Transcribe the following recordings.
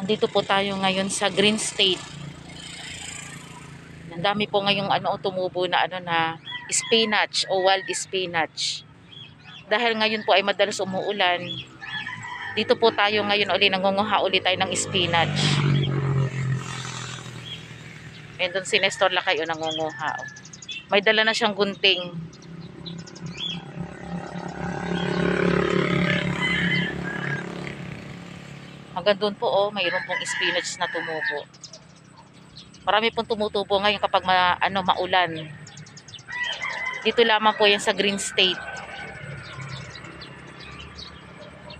Andito po tayo ngayon sa Green State. Ang dami po ngayong ano tumubo na ano na spinach o wild spinach. Dahil ngayon po ay madalas umuulan, dito po tayo ngayon uli nangunguha ulit tayo ng spinach. Ayun doon si Nestor Lakay o nangunguha. May dala na siyang gunting. Hanggang doon po oh, mayroon pong spinach na tumubo. Marami pong tumutubo ngayon kapag ma, ano, maulan. Dito lamang po yan sa Green State.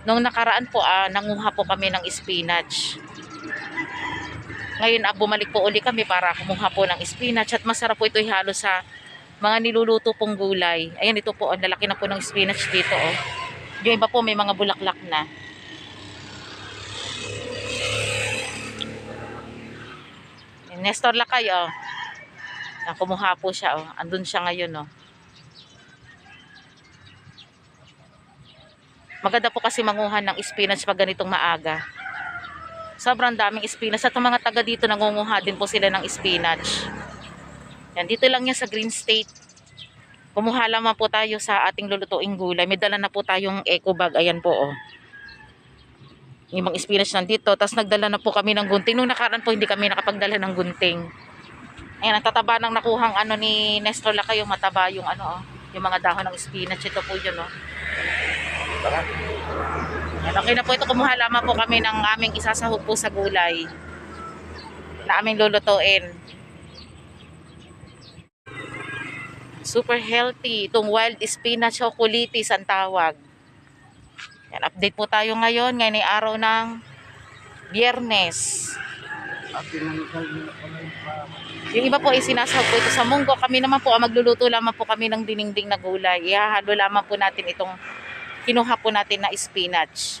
Nung nakaraan po, ah, nanguha po kami ng spinach. Ngayon, ah, bumalik po uli kami para kumuha po ng spinach at masarap po ito ihalo sa mga niluluto pong gulay. Ayan, ito po, ang lalaki na po ng spinach dito. Oh. Yung iba po may mga bulaklak na. Nestor Lakay, oh. Yan, kumuha po siya, oh. Andun siya ngayon, oh. Maganda po kasi manguha ng spinach pag ganitong maaga. Sobrang daming spinach. At mga taga dito nangunguha din po sila ng spinach. Yan, dito lang yan sa Green State. Kumuha lamang po tayo sa ating lulutuing gulay. May dala na po tayong eco bag. Ayan po, oh. Mga spinach nandito. Tapos nagdala na po kami ng gunting. Nung nakaraan po, hindi kami nakapagdala ng gunting. Ayan, ang tataba ng nakuhang ano ni Nestor Lakay, yung mataba yung ano, oh. Yung mga dahon ng spinach. Ito po yun, oh. Yan, okay na po ito. Kumuha lamang po kami ng aming isasahog po sa gulay na aming lulutuin. Super healthy. Itong wild spinach o kulitis ang tawag. Yan, update po tayo ngayon. Ngayon ay araw ng biyernes. Yung iba po ay sinasahog po ito sa munggo. Kami naman po, ang magluluto lamang po kami ng diningding na gulay. Ihahalo lamang po natin itong kinuha po natin na spinach.